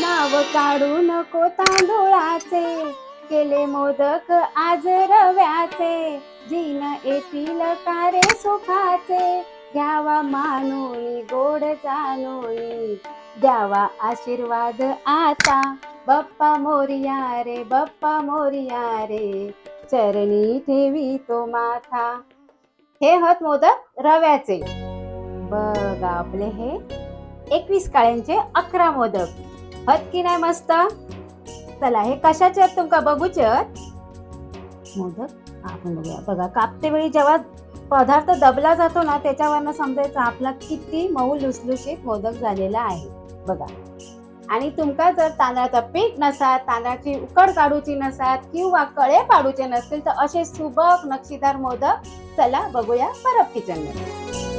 नाव काढू नको तांदुळाचे. केले मोदक आज रव्याचे. जीन येतील कारे सुखाचे. घ्यावा मानूनी गोड जानोनी द्यावा आशीर्वाद आता. बप्पा मोरिया रे बप्पा मोरिया रे. चरणी ठेवी तो माथा. हे होत मोदक रव्याचे. बघा आपले हे एकवीस काळ्यांचे अकरा मोदक. हत की नाही मस्त? चला हे कशाचे आहेत तुमका? बघूचे मोदक? आपण बघूया. बघा कापते वेळी जेव्हा पदार्थ दबला जातो ना त्याच्यावरनं समजायचं आपला किती मऊ लुसलुशीत मोदक झालेला आहे. बघा. आणि तुमका जर तांदळाचा पीठ नसात तांदळाची उकड काढूची नसात किंवा कळे पाडूचे नसतील तर असे सुबक नक्षीदार मोदक चला बघूया परब किचनमध्ये.